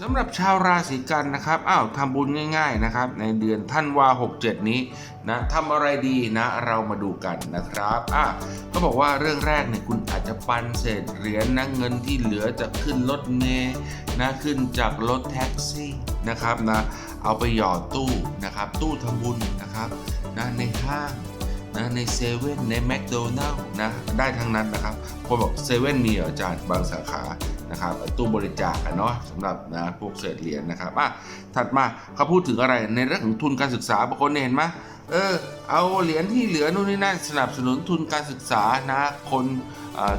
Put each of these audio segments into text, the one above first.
สำหรับชาวราศีกันนะครับ อ้าวทำบุญง่ายๆนะครับ ในเดือนท่านวา67 นี้นะทำอะไรดีนะ เรามาดูกันนะครับ อะก็บอกว่าเรื่องแรกเนี่ยคุณอาจจะปันเศษเหรียญนะเงินที่เหลือจะขึ้นรถเมล์นะขึ้นจากรถแท็กซี่นะครับนะ เอาไปหยอดตู้นะครับ ตู้ทำบุญนะครับนะในห้างนะในเซเว่นในแมคโดนัลล์นะได้ทั้งนั้นนะครับคนบอกเซเว่นมีเหรออาจารย์บางสาขา นะครับตู้บริจาคเนาะสำหรับนะพวกเศษเหรียญนะครับอะถัดมาเขาพูดถึงอะไรในเรื่องของทุนการศึกษาบางคนเห็นไหมเออเอาเหรียญที่เหลือนู่นนี่นั่นสนับสนุนทุนการศึกษานะคน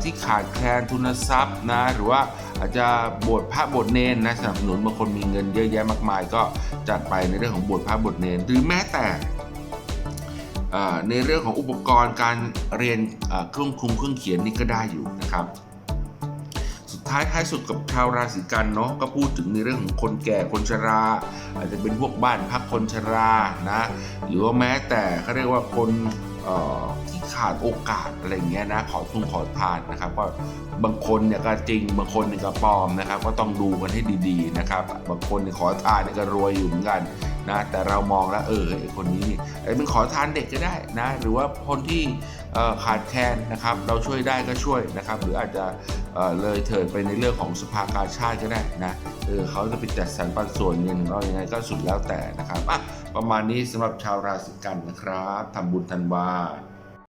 ที่ขาดแคลนทุนทรัพย์นะหรือว่าอาจจะบวชพระบวชเนนนะสนับสนุนบางคนมีเงินเยอะแยะมากมาย ก็จัดไปในเรื่องของบวชพระบวชเนนหรือแม้แต่ในเรื่องของอุปกรณ์การเรียนเครื่องคุมเครื่องเขียนนี่ก็ได้อยู่นะครับ ท้ายท้ายสุดกับชาวราศีกันเนาะก็พูดถึงในเรื่องของคนแก่คนชรา อาจจะเป็นพวกบ้านพักคนชรานะหรือว่าแม้แต่เขาเรียกว่าคนที่ขาดโอกาสอะไรเงี้ยนะขอทุนขอทานนะครับก็บางคนเนี่ยก็จริงบางคนเนี่ยก็ปลอมนะครับ ก็ต้องดูกันให้ดีๆนะครับ บางคนเนี่ยขอทานเนี่ยก็รวยอยู่เหมือนกัน นะแต่เรามองแล้วเออไอคนนี้นี่ไอเป็นขอทานเด็กก็ได้นะหรือว่าคนที่ขาดแคลนนะครับเราช่วยได้ก็ช่วยนะครับ หรืออาจจะเเลยเถิดไปในเรื่องของสภากาชาติก็ได้นะเออเขาจะไปจัดสรรปันส่วนเงินของเรายังไงก็สุดแล้วแต่นะครับอะประมาณนี้สำหรับชาวราศีกันนะครับทำบุญทันวา